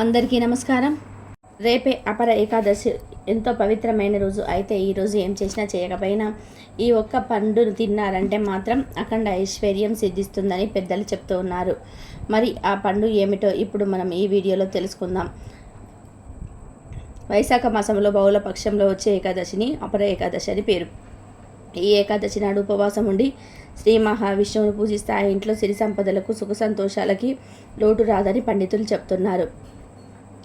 అందరికీ నమస్కారం. రేపే అపర ఏకాదశి ఎంతో పవిత్రమైన రోజు. అయితే ఈ రోజు ఏం చేసినా చేయకపోయినా ఈ ఒక్క పండును తిన్నారంటే మాత్రం అఖండ ఐశ్వర్యం సిద్ధిస్తుందని పెద్దలు చెప్తూ ఉన్నారు. మరి ఆ పండు ఏమిటో ఇప్పుడు మనం ఈ వీడియోలో తెలుసుకుందాం. వైశాఖ మాసంలో బహుళ పక్షంలో వచ్చే ఏకాదశిని అపర ఏకాదశి అని పేరు. ఈ ఏకాదశి నాడు ఉపవాసం ఉండి శ్రీ మహావిష్ణువును పూజిస్తే ఆ ఇంట్లో సిరి సంపదలకు సుఖ సంతోషాలకి లోటు రాదని పండితులు చెప్తున్నారు.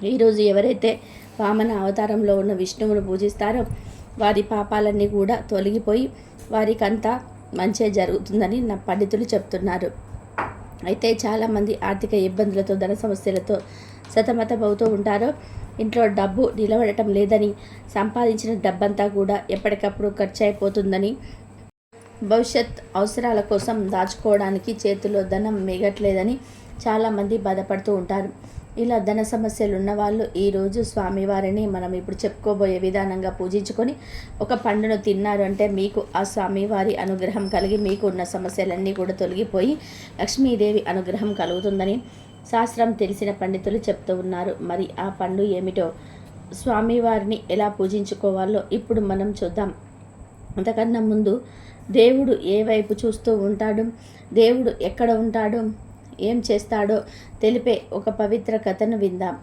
ఈరోజు ఎవరైతే వామన అవతారంలో ఉన్న విష్ణువును పూజిస్తారో వారి పాపాలన్నీ కూడా తొలగిపోయి వారికంతా మంచే జరుగుతుందని నా పండితులు చెప్తున్నారు. అయితే చాలామంది ఆర్థిక ఇబ్బందులతో ధన సమస్యలతో సతమతమవుతూ ఉంటారో ఇంట్లో డబ్బు నిలబడటం లేదని సంపాదించిన డబ్బంతా కూడా ఎప్పటికప్పుడు ఖర్చు అయిపోతుందని భవిష్యత్ అవసరాల కోసం దాచుకోవడానికి చేతిలో ధనం మిగట్లేదని చాలామంది బాధపడుతూ ఉంటారు. ఇలా ధన సమస్యలు ఉన్నవాళ్ళు ఈరోజు స్వామివారిని మనం ఇప్పుడు చెప్పుకోబోయే విధానంగా పూజించుకొని ఒక పండును తిన్నారు అంటే మీకు ఆ స్వామివారి అనుగ్రహం కలిగి మీకు ఉన్న సమస్యలన్నీ కూడా తొలగిపోయి లక్ష్మీదేవి అనుగ్రహం కలుగుతుందని శాస్త్రం తెలిసిన పండితులు చెప్తూ ఉన్నారు. మరి ఆ పండు ఏమిటో స్వామివారిని ఎలా పూజించుకోవాలో ఇప్పుడు మనం చూద్దాం. అంతకన్నా ముందు దేవుడు ఏ వైపు చూస్తూ ఉంటాడు? దేవుడు ఎక్కడ ఉంటాడు? ఏం చేస్తాడో తెలిపే ఒక పవిత్ర కథను విందాం.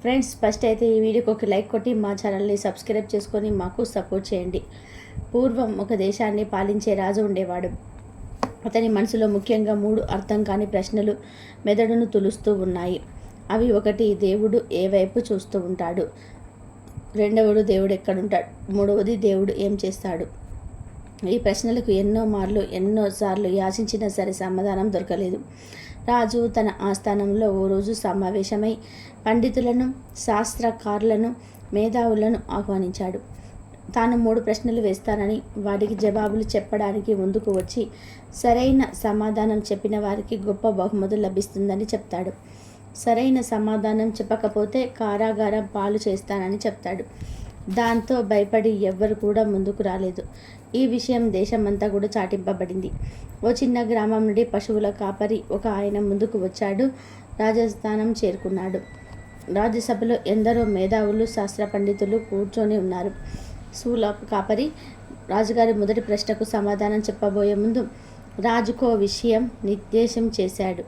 ఫ్రెండ్స్ ఫస్ట్ అయితే ఈ వీడియోకి ఒక లైక్ కొట్టి మా ఛానల్ని సబ్స్క్రైబ్ చేసుకొని మాకు సపోర్ట్ చేయండి. పూర్వం ఒక దేశాన్ని పాలించే రాజు ఉండేవాడు. అతని మనసులో ముఖ్యంగా మూడు అర్థం కాని ప్రశ్నలు మెదడును తులుస్తూ ఉన్నాయి. అవి ఒకటి దేవుడు ఏ వైపు చూస్తూ ఉంటాడు? రెండవడు దేవుడు ఎక్కడుంటాడు? మూడవది దేవుడు ఏం చేస్తాడు? ఈ ప్రశ్నలకు ఎన్నో మార్లు ఎన్నోసార్లు యాచించినా సరే సమాధానం దొరకలేదు. రాజు తన ఆస్థానంలో ఓ రోజు సమావేశమై పండితులను శాస్త్రకారులను మేధావులను ఆహ్వానించాడు. తాను మూడు ప్రశ్నలు వేస్తానని వాటికి జవాబులు చెప్పడానికి ముందుకు వచ్చి సరైన సమాధానం చెప్పిన వారికి గొప్ప బహుమతి లభిస్తుందని చెప్తాడు. సరైన సమాధానం చెప్పకపోతే కారాగారం పాలు చేస్తానని చెప్తాడు. దాంతో భయపడి ఎవ్వరు కూడా ముందుకు రాలేదు. ఈ విషయం దేశమంతా కూడా చాటింపబడింది. ఓ చిన్న గ్రామం నుండి పశువుల కాపరి ఒక ఆయన ముందుకు వచ్చాడు. రాజస్థానం చేరుకున్నాడు. రాజ్యసభలో ఎందరో మేధావులు శాస్త్ర పండితులు కూర్చొని ఉన్నారు. సూల కాపరి రాజుగారి మొదటి ప్రశ్నకు సమాధానం చెప్పబోయే ముందు రాజుకో విషయం నిర్దేశం చేశాడు.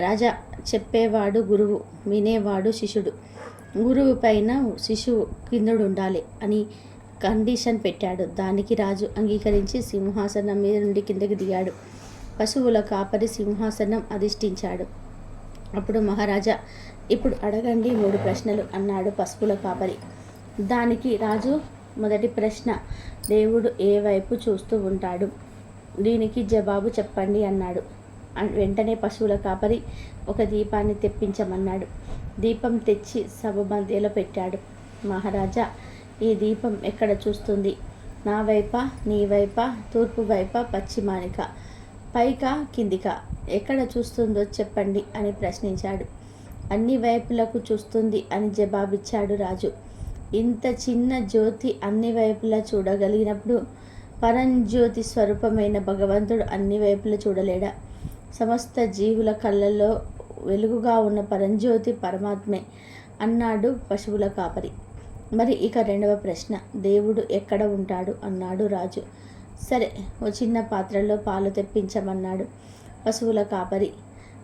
రాజా చెప్పేవాడు గురువు వినేవాడు శిష్యుడు. గురువు పైన శిశువు కిందుడు ఉండాలి అని కండిషన్ పెట్టాడు. దానికి రాజు అంగీకరించి సింహాసనం మీద నుండి కిందకి దిగాడు. పశువుల కాపరి సింహాసనం అధిష్ఠించాడు. అప్పుడు మహారాజా ఇప్పుడు అడగండి మూడు ప్రశ్నలు అన్నాడు పశువుల కాపరి. దానికి రాజు మొదటి ప్రశ్న దేవుడు ఏ వైపు చూస్తూ ఉంటాడు? దీనికి జవాబు చెప్పండి అన్నాడు. అన్- వెంటనే పశువుల కాపరి ఒక దీపాన్ని తెప్పించమన్నాడు. దీపం తెచ్చి సభ మధ్యలో పెట్టాడు. మహారాజా ఈ దీపం ఎక్కడ చూస్తుంది? నా వైపా నీ వైప తూర్పు వైప పశ్చిమానిక? పైకా కిందికా? ఎక్కడ చూస్తుందో చెప్పండి అని ప్రశ్నించాడు. అన్ని వైపులకు చూస్తుంది అని జవాబిచ్చాడు రాజు. ఇంత చిన్న జ్యోతి అన్ని వైపులా చూడగలిగినప్పుడు పరంజ్యోతి స్వరూపమైన భగవంతుడు అన్ని వైపులా చూడలేడా? సమస్త జీవుల కళ్ళల్లో వెలుగుగా ఉన్న పరంజ్యోతి పరమాత్మే అన్నాడు పశువుల కాపరి. మరి ఇక రెండవ ప్రశ్న దేవుడు ఎక్కడ ఉంటాడు అన్నాడు రాజు. సరే ఓ చిన్న పాత్రలో పాలు తెప్పించమన్నాడు పశువుల కాపరి.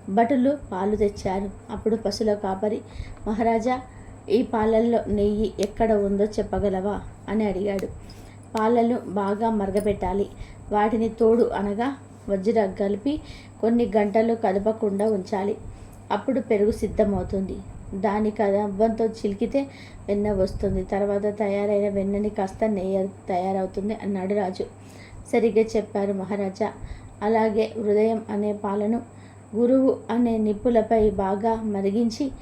భటులు పాలు తెచ్చారు. అప్పుడు పశువుల కాపరి మహారాజా ఈ పాలల్లో నెయ్యి ఎక్కడ ఉందో చెప్పగలవా? అని అడిగాడు. పాలలు బాగా మరగపెట్టాలి వాటిని తోడు అనగా వజ్ర కలిపి కొన్ని గంటలు కదపకుండా ఉంచాలి. అప్పుడు పెరుగు సిద్ధమవుతుంది. దాని అవ్వంతో చిలికితే వెన్న వస్తుంది. తర్వాత తయారైన వెన్నని కాస్త నెయ్యి తయారవుతుంది అన్నాడు రాజు. సరిగ్గా చెప్పారు మహారాజా. అలాగే హృదయం అనే పాలను గురువు అనే నిప్పులపై బాగా మరిగించి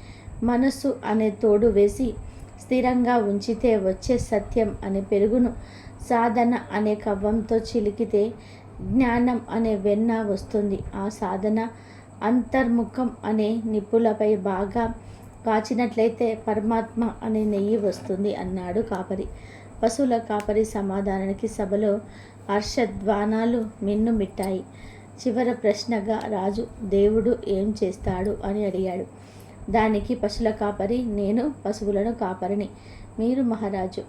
మనస్సు అనే తోడు వేసి స్థిరంగా ఉంచితే వచ్చే సత్యం అనే పెరుగును సాధన అనే కవ్వంతో చిలికితే జ్ఞానం అనే వెన్న వస్తుంది. ఆ సాధన అంతర్ముఖం అనే నిప్పులపై బాగా కాచినట్లయితే పరమాత్మ అనే నెయ్యి వస్తుంది అన్నాడు కాపరి. పశువుల కాపరి సమాధానానికి సభలో హర్షధ్వానాలు మిన్నుమిట్టాయి చివర ప్రశ్నగా రాజు దేవుడు ఏం చేస్తాడు అని అడిగాడు. దానికి పశువుల కాపరి నేను పశువులను కాపరిని. మీరు మహారాజు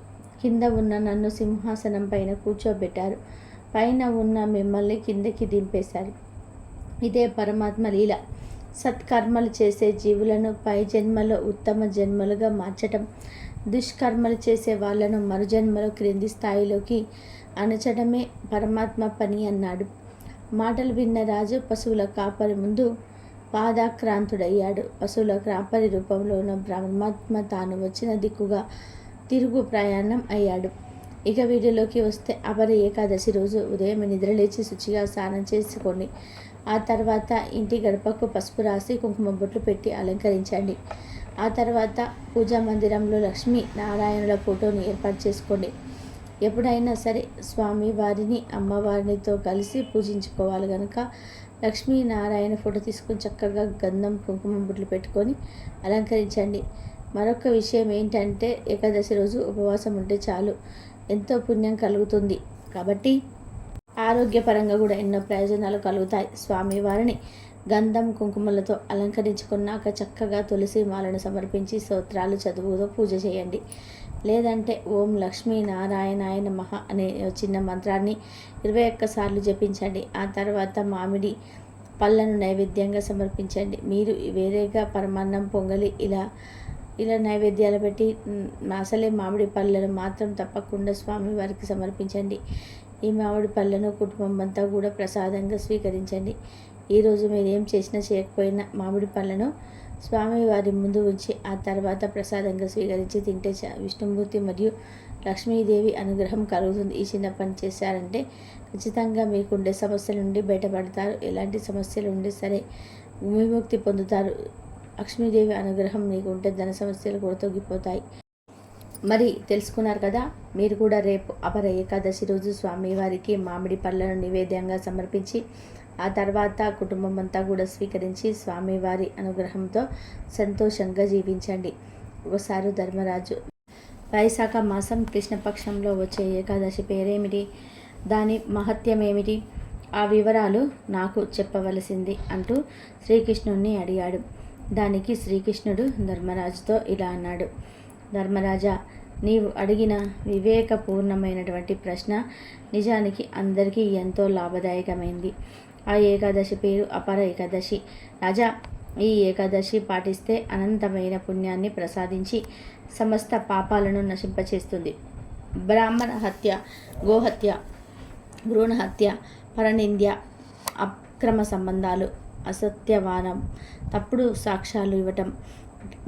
కింద ఉన్న నన్ను సింహాసనం పైన కూర్చోబెట్టారు. పైన ఉన్న మిమ్మల్ని కిందకి దింపేశారు. ఇదే పరమాత్మ లీల. సత్కర్మలు చేసే జీవులను పై జన్మలో ఉత్తమ జన్మలుగా మార్చటం దుష్కర్మలు చేసే వాళ్ళను మరుజన్మలో క్రింది స్థాయిలోకి అణచడమే పరమాత్మ పని అన్నాడు. మాటలు విన్న రాజు పశువుల కాపరి ముందు పాదాక్రాంతుడయ్యాడు. పశువుల కాపరి రూపంలో ఉన్న పరమాత్మ తాను వచ్చిన దిక్కుగా తిరుగు ప్రయాణం అయ్యాడు. ఇక వీడియోలోకి వస్తే అపర ఏకాదశి రోజు ఉదయం నిద్రలేచి శుచిగా స్నానం చేసుకోండి ఆ తర్వాత ఇంటి గడపకు పసుపు రాసి కుంకుమ బొట్లు పెట్టి అలంకరించండి. ఆ తర్వాత పూజా మందిరంలో లక్ష్మీ నారాయణుల ఫోటోని ఏర్పాటు చేసుకోండి. ఎప్పుడైనా సరే స్వామి వారిని అమ్మవారినితో కలిసి పూజించుకోవాలి కనుక లక్ష్మీనారాయణ ఫోటో తీసుకొని చక్కగా గంధం కుంకుమ బుట్లు పెట్టుకొని అలంకరించండి. మరొక విషయం ఏంటంటే ఏకాదశి రోజు ఉపవాసం ఉంటే చాలు ఎంతో పుణ్యం కలుగుతుంది. కాబట్టి ఆరోగ్యపరంగా కూడా ఎన్నో ప్రయోజనాలు కలుగుతాయి. స్వామివారిని గంధం కుంకుమలతో అలంకరించుకున్నాక చక్కగా తులసి మాలను సమర్పించి స్తోత్రాలు చదువుతో పూజ చేయండి. లేదంటే ఓం లక్ష్మీ నారాయణాయ నమః అనే చిన్న మంత్రాన్ని ఇరవై ఒక్కసార్లు జపించండి. ఆ తర్వాత మామిడి పళ్ళను నైవేద్యంగా సమర్పించండి. మీరు వేరేగా పరమాన్నం పొంగలి ఇలా ఇలా నైవేద్యాలు పెట్టి అసలే మామిడి పళ్ళను మాత్రం తప్పకుండా స్వామివారికి సమర్పించండి. ఈ మామిడి పళ్ళను కుటుంబం అంతా కూడా ప్రసాదంగా స్వీకరించండి. ఈరోజు మీరు ఏం చేసినా చేయకపోయినా మామిడి పళ్ళను స్వామివారి ముందు ఉంచి ఆ తర్వాత ప్రసాదంగా స్వీకరించి తింటే చ- విష్ణుమూర్తి మరియు లక్ష్మీదేవి అనుగ్రహం కలుగుతుంది. ఈ చిన్న పని చేశారంటే ఖచ్చితంగా మీకుండే సమస్యల నుండి బయటపడతారు. ఎలాంటి సమస్యలు ఉండే సరే విముక్తి పొందుతారు. లక్ష్మీదేవి అనుగ్రహం మీకు ఉంటే ధన సమస్యలు కూడా తొలగిపోతాయి. మరి తెలుసుకున్నారు కదా మీరు కూడా రేపు అపర ఏకాదశి రోజు స్వామివారికి మామిడి పళ్ళను నివేద్యంగా సమర్పించి ఆ తర్వాత కుటుంబం అంతా కూడా స్వీకరించి స్వామివారి అనుగ్రహంతో సంతోషంగా జీవించండి. ఒకసారి ధర్మరాజు వైశాఖ మాసం కృష్ణపక్షంలో వచ్చే ఏకాదశి పేరేమిటి? దాని మహత్యం ఏమిటి ఆ వివరాలు నాకు చెప్పవలసింది అంటూ శ్రీకృష్ణుణ్ణి అడిగాడు. దానికి శ్రీకృష్ణుడు ధర్మరాజుతో ఇలా అన్నాడు. ధర్మరాజా నీవు అడిగిన వివేకపూర్ణమైనటువంటి ప్రశ్న నిజానికి అందరికీ ఎంతో లాభదాయకమైంది. ఆ ఏకాదశి పేరు అపర ఏకాదశి. రాజా ఈ ఏకాదశి పాటిస్తే అనంతమైన పుణ్యాన్ని ప్రసాదించి సమస్త పాపాలను నశింపచేస్తుంది. బ్రాహ్మణ హత్య గోహత్య భ్రూణహత్య పరనింద్య అక్రమ సంబంధాలు అసత్యవానం తప్పుడు సాక్ష్యాలు ఇవ్వటం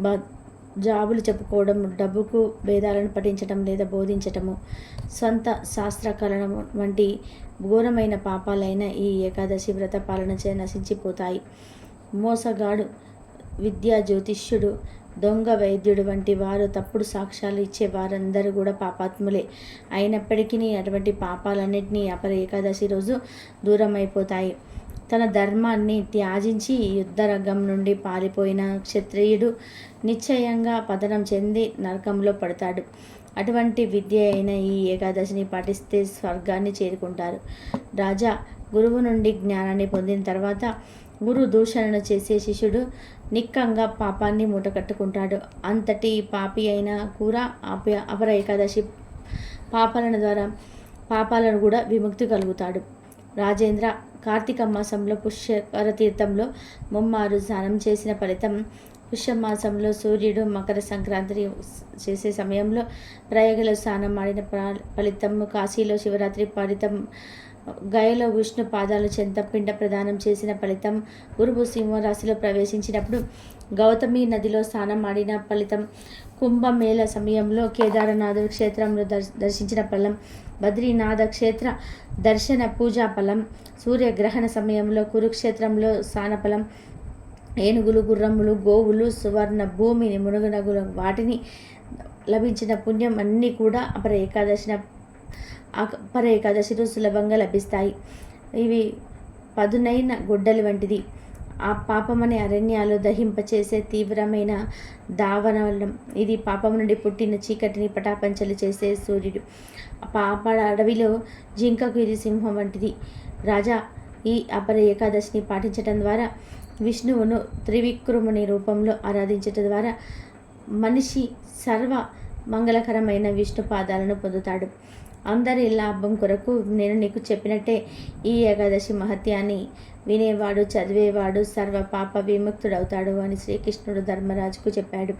బ- జాబులు చెప్పుకోవడం డబ్బుకు భేదాలను పఠించటం లేదా బోధించటము సొంత శాస్త్రకరణం వంటి ఘోరమైన పాపాలైన ఈ ఏకాదశి వ్రత పాలన చే నశించిపోతాయి. మోసగాడు విద్యా జ్యోతిష్యుడు దొంగ వైద్యుడు వంటి వారు తప్పుడు సాక్ష్యాలు ఇచ్చే వారందరూ కూడా పాపాత్ములే. అయినప్పటికీ అటువంటి పాపాలన్నింటినీ అపర ఏకాదశి రోజు దూరం అయిపోతాయి తన ధర్మాన్ని త్యాజించి యుద్ధరంగం నుండి పారిపోయిన క్షత్రియుడు నిశ్చయంగా పతనం చెంది నరకంలో పడతాడు. అటువంటి విద్య అయిన ఈ ఏకాదశిని పాటిస్తే స్వర్గాన్ని చేరుకుంటారు. రాజా గురువు నుండి జ్ఞానాన్ని పొందిన తర్వాత గురు దూషణను చేసే శిష్యుడు నిక్కంగా పాపాన్ని మూటకట్టుకుంటాడు. అంతటి పాపి అయిన కూడా అప అపర ఏకాదశి పాపాలను ద్వారా పాపాలను కూడా విముక్తి కలుగుతాడు. రాజేంద్ర కార్తీక మాసంలో పుష్కర తీర్థంలో ముమ్మారు స్నానం చేసిన ఫలితం పుష్యమాసంలో సూర్యుడు మకర సంక్రాంతి చేసే సమయంలో ప్రయాగలో స్నానం ఆడిన ఫలితం కాశీలో శివరాత్రి ఫలితం గయలో విష్ణు పాదాలు చెంత పిండ ప్రదానం చేసిన ఫలితం గురువు సింహరాశిలో ప్రవేశించినప్పుడు గౌతమి నదిలో స్నానం ఆడిన ఫలితం కుంభమేళ సమయంలో కేదారనాథ క్షేత్రంలో దర్శ దర్శించిన ఫలం. బద్రీనాథ క్షేత్ర దర్శన పూజా ఫలం. సూర్యగ్రహణ సమయంలో కురుక్షేత్రంలో స్నానఫలం ఏనుగులు గుర్రములు గోవులు సువర్ణ భూమిని మునుగునగుల వాటిని లభించిన పుణ్యం అన్నీ కూడా అపర ఏకాదశిన అపర ఏకాదశిలో సులభంగా లభిస్తాయి. ఇవి పదునైన గుడ్డలు వంటిది. ఆ పాపమనే అరణ్యాలు దహింపచేసే తీవ్రమైన దావనం ఇది పాపం నుండి పుట్టిన చీకటిని పటాపంచలు చేసే సూర్యుడు. పాప అడవిలో జింకకు ఇది సింహం వంటిది. రాజా ఈ అపర ఏకాదశిని పాటించటం ద్వారా విష్ణువును త్రివిక్రముని రూపంలో ఆరాధించటం ద్వారా మనిషి సర్వ మంగళకరమైన విష్ణు పాదాలను పొందుతాడు. అందరి లాభం కొరకు నేను నీకు చెప్పినట్టే ఈ ఏకాదశి మహత్యాన్ని వినేవాడు చదివేవాడు సర్వ పాప విముక్తుడవుతాడు అని శ్రీకృష్ణుడు ధర్మరాజుకు చెప్పాడు.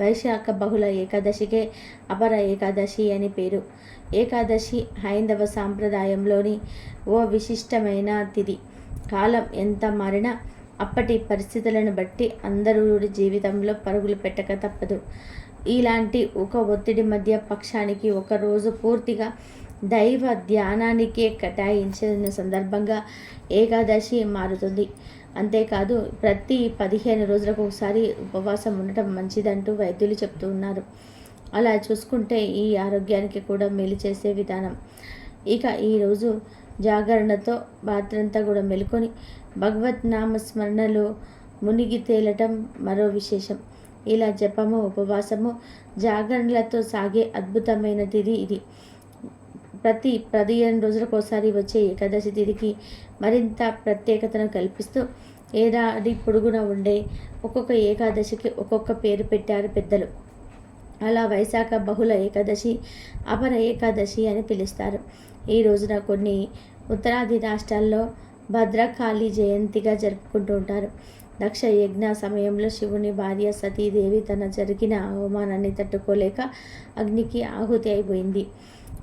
వైశాఖ బహుళ ఏకాదశికే అపర ఏకాదశి అని పేరు. ఏకాదశి హైందవ సాంప్రదాయంలోని ఓ విశిష్టమైన తిథి. కాలం ఎంత మారినా అప్పటి పరిస్థితులను బట్టి అందరూ జీవితంలో పరుగులు పెట్టక తప్పదు. ఇలాంటి ఒక ఒత్తిడి మధ్య పక్షానికి ఒక రోజు పూర్తిగా దైవ ధ్యానానికే కేటాయించిన సందర్భంగా ఏకాదశి మారుతుంది. అంతేకాదు ప్రతి పదిహేను రోజులకు ఒకసారి ఉపవాసం ఉండటం మంచిదంటూ వైద్యులు చెప్తూ ఉన్నారు. అలా చూసుకుంటే ఈ ఆరోగ్యానికి కూడా మేలు చేసే విధానం. ఇక ఈరోజు జాగరణతో రాత్రంతా కూడా మెలుకొని భగవత్ నామ స్మరణలో మునిగి తేలటం మరో విశేషం. ఇలా జపము ఉపవాసము జాగరణలతో సాగే అద్భుతమైన తిథి ఇది. ప్రతి పదిహేను రోజులకు ఒకసారి వచ్చే ఏకాదశి తిథికి మరింత ప్రత్యేకతను కల్పిస్తూ ఏడాది పొడుగున ఉండే ఒక్కొక్క ఏకాదశికి ఒక్కొక్క పేరు పెట్టారు పెద్దలు. అలా వైశాఖ బహుళ ఏకాదశి అపర ఏకాదశి అని పిలుస్తారు. ఈ రోజున కొన్ని ఉత్తరాది రాష్ట్రాల్లో భద్రకాళి జయంతిగా జరుపుకుంటూ ఉంటారు. దక్ష యజ్ఞ సమయంలో శివుని భార్య సతీదేవి తన జరిగిన అవమానాన్ని తట్టుకోలేక అగ్నికి ఆహుతి అయిపోయింది.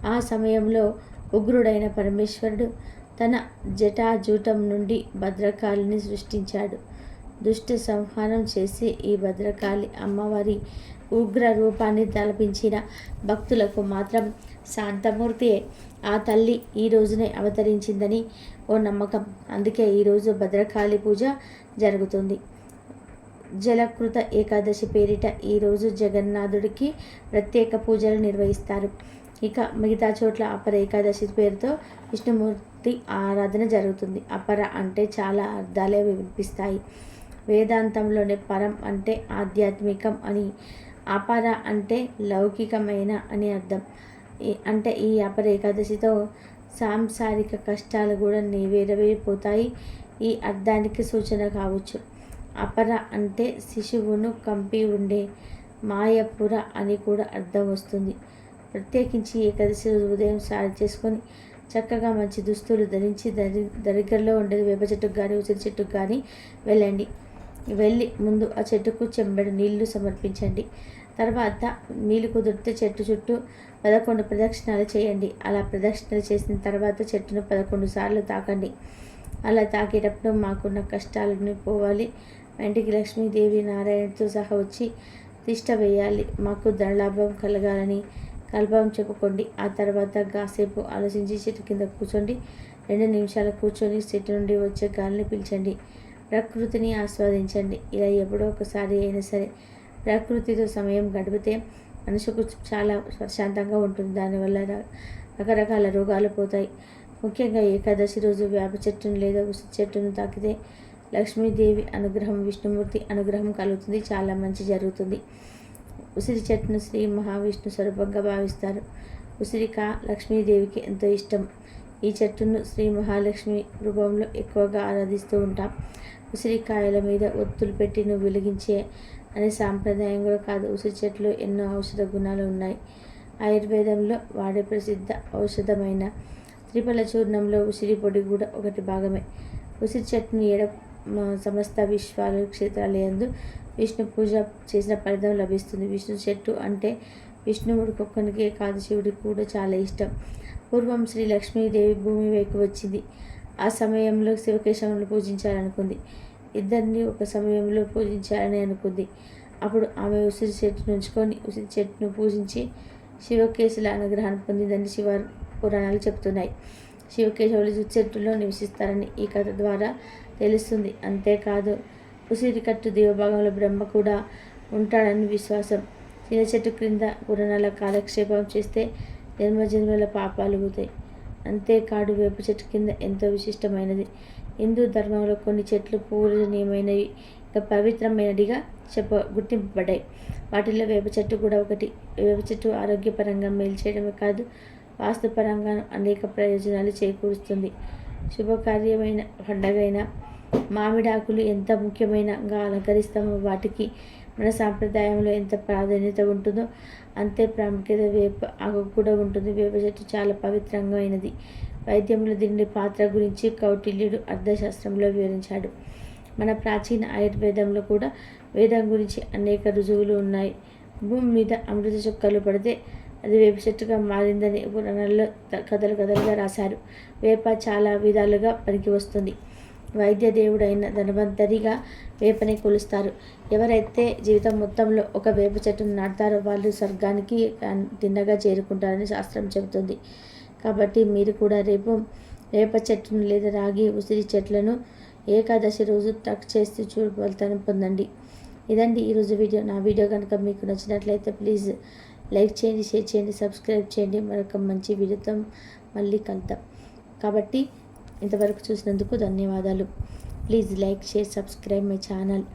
ఆ సమయంలో ఉగ్రుడైన పరమేశ్వరుడు తన జటాజూటం నుండి భద్రకాళిని సృష్టించాడు. దుష్ట సంహారం చేసి ఈ భద్రకాళి అమ్మవారి ఉగ్ర రూపాన్ని తలపించిన భక్తులకు మాత్రం శాంతమూర్తి ఆ తల్లి ఈ రోజునే అవతరించిందని ఓ నమ్మకం. అందుకే ఈరోజు భద్రకాళి పూజ జరుగుతుంది. జలకృత ఏకాదశి పేరిట ఈరోజు జగన్నాథుడికి ప్రత్యేక పూజలు నిర్వహిస్తారు. ఇక మిగతా చోట్ల అపర ఏకాదశి పేరుతో విష్ణుమూర్తి ఆరాధన జరుగుతుంది. అపర అంటే చాలా అర్థాలే వినిపిస్తాయి. వేదాంతంలోనే పరం అంటే ఆధ్యాత్మికం అని అపర అంటే లౌకికమైన అని అర్థం. అంటే ఈ అపర ఏకాదశితో సాంసారిక కష్టాలు కూడా నెరవేరిపోతాయి. ఈ అర్థానికి సూచన కావచ్చు. అపర అంటే శిశువును కంపి ఉండే మాయపుర అని కూడా అర్థం వస్తుంది. ప్రత్యేకించి ఏకాదశి రోజు ఉదయం సారి చేసుకొని చక్కగా మంచి దుస్తులు ధరించి దరి దగ్గరలో ఉండేది వేప చెట్టుకు కానీ ఉసిరి చెట్టుకు కానీ వెళ్ళండి. వెళ్ళి ముందు ఆ చెట్టుకు చెంబెడు నీళ్ళు సమర్పించండి. తర్వాత మీలు కుదిరితే చెట్టు చుట్టూ పదకొండు ప్రదక్షిణాలు చేయండి. అలా ప్రదక్షిణలు చేసిన తర్వాత చెట్టును పదకొండు సార్లు తాకండి. అలా తాకేటప్పుడు మాకున్న కష్టాలను పోవాలి. ఇంటికి లక్ష్మీదేవి నారాయణతో సహా వచ్చి తిష్ట వేయాలి. మాకు ధనలాభం కలగాలని కల్పం చెప్పుకోండి. ఆ తర్వాత కాసేపు ఆలోచించి చెట్టు కింద కూర్చోండి. రెండు నిమిషాలు కూర్చొని చెట్టు నుండి వచ్చే గాలిని పీల్చండి. ప్రకృతిని ఆస్వాదించండి. ఇలా ఎప్పుడో ఒకసారి అయినా సరే ప్రకృతితో సమయం గడిపితే మనసుకు చాలా ప్రశాంతంగా ఉంటుంది. దానివల్ల రకరకాల రోగాలు పోతాయి. ముఖ్యంగా ఏకాదశి రోజు వేప చెట్టును లేదా ఉసి చెట్టును తాకితే లక్ష్మీదేవి అనుగ్రహం విష్ణుమూర్తి అనుగ్రహం కలుగుతుంది. చాలా మంచి జరుగుతుంది. ఉసిరి చెట్టును శ్రీ మహావిష్ణు స్వరూపంగా భావిస్తారు. ఉసిరిక లక్ష్మీదేవికి ఎంతో ఇష్టం. ఈ చెట్టును శ్రీ మహాలక్ష్మి రూపంలో ఎక్కువగా ఆరాధిస్తూ ఉంటాం. ఉసిరికాయల మీద ఒత్తులు పెట్టి నువ్వు వెలిగించే అనే సాంప్రదాయం కూడా కాదు. ఉసిరి చెట్లు ఎన్నో ఔషధ గుణాలు ఉన్నాయి. ఆయుర్వేదంలో వాడే ప్రసిద్ధ ఔషధమైన త్రిఫల చూర్ణంలో ఉసిరి పొడి కూడా ఒకటి భాగమే. ఉసిరి చెట్టుని ఏడ సమస్త విశ్వాలు క్షేత్రాలయందు విష్ణు పూజ చేసిన ఫలితం లభిస్తుంది. విష్ణు చెట్టు అంటే విష్ణువుడికి ఒక్కనికే కాదు శివుడికి కూడా చాలా ఇష్టం. పూర్వం శ్రీ లక్ష్మీదేవి భూమి వైపు వచ్చింది. ఆ సమయంలో శివకేశవులను పూజించాలనుకుంది. ఇద్దరిని ఒక సమయంలో పూజించాలని అనుకుంది. అప్పుడు ఆమె ఉసిరి చెట్టును ఉంచుకొని ఉసిరి చెట్టును పూజించి శివకేశుల అనుగ్రహాన్ని పొందిందని శివ పురాణాలు చెప్తున్నాయి శివకేశవులు చెట్టులో నివసిస్తారని ఈ కథ ద్వారా తెలుస్తుంది. అంతేకాదు ఉసిరికట్టు దేవభాగంలో బ్రహ్మ కూడా ఉంటాడని విశ్వాసం. చిన్న చెట్టు క్రింద పురాణాల కాలక్షేపం చేస్తే జన్మజన్మల పాపాలు అవుతాయి అంతేకాదు వేప చెట్టు కింద ఎంతో విశిష్టమైనది. హిందూ ధర్మంలో కొన్ని చెట్లు పూజనీయమైనవి ఇంకా పవిత్రమైనదిగా చెప్ప గుర్తింపబడ్డాయి. వాటిల్లో వేప చెట్టు కూడా ఒకటి. వేప చెట్టు ఆరోగ్యపరంగా మేలు చేయడమే కాదు వాస్తుపరంగా అనేక ప్రయోజనాలు చేకూరుస్తుంది. శుభకార్యమైన పండగైన మామిడాకులు ఎంత ముఖ్యమైనగా అలంకరిస్తామో వాటికి మన సాంప్రదాయంలో ఎంత ప్రాధాన్యత ఉంటుందో అంతే ప్రాముఖ్యత వేప ఆకు కూడా ఉంటుంది. వేప చెట్టు చాలా పవిత్రంగా అయినది. వైద్యంలో దీని పాత్ర గురించి కౌటిల్యుడు అర్థశాస్త్రంలో వివరించాడు. మన ప్రాచీన ఆయుర్వేదంలో కూడా వేదం గురించి అనేక రుజువులు ఉన్నాయి. భూమి మీద అమృత చుక్కలు పడితే అది వేప చెట్టుగా మారిందని పురాణాల్లో కథలు కథలుగా రాశారు. వేప చాలా విధాలుగా పనికి వస్తుంది. వైద్య దేవుడైన ధనవంతరిగా వేపని కొలుస్తారు. ఎవరైతే జీవితం మొత్తంలో ఒక వేప చెట్టును నాటుతారో వాళ్ళు స్వర్గానికి తిన్నగా చేరుకుంటారని శాస్త్రం చెబుతుంది. కాబట్టి మీరు కూడా రేపు వేప చెట్టును లేదా రాగి ఉసిరి చెట్లను ఏకాదశి రోజు టక్ చేస్తూ చూడు ఫలితాన్ని పొందండి. ఇదండి ఈరోజు వీడియో. నా వీడియో కనుక మీకు నచ్చినట్లయితే ప్లీజ్ లైక్ చేయండి షేర్ చేయండి సబ్స్క్రైబ్ చేయండి. మరొక మంచి వీడియోతో మళ్ళీ కలుద్దాం. కాబట్టి ఇంతవరకు చూసినందుకు ధన్యవాదాలు. Please like share subscribe my channel.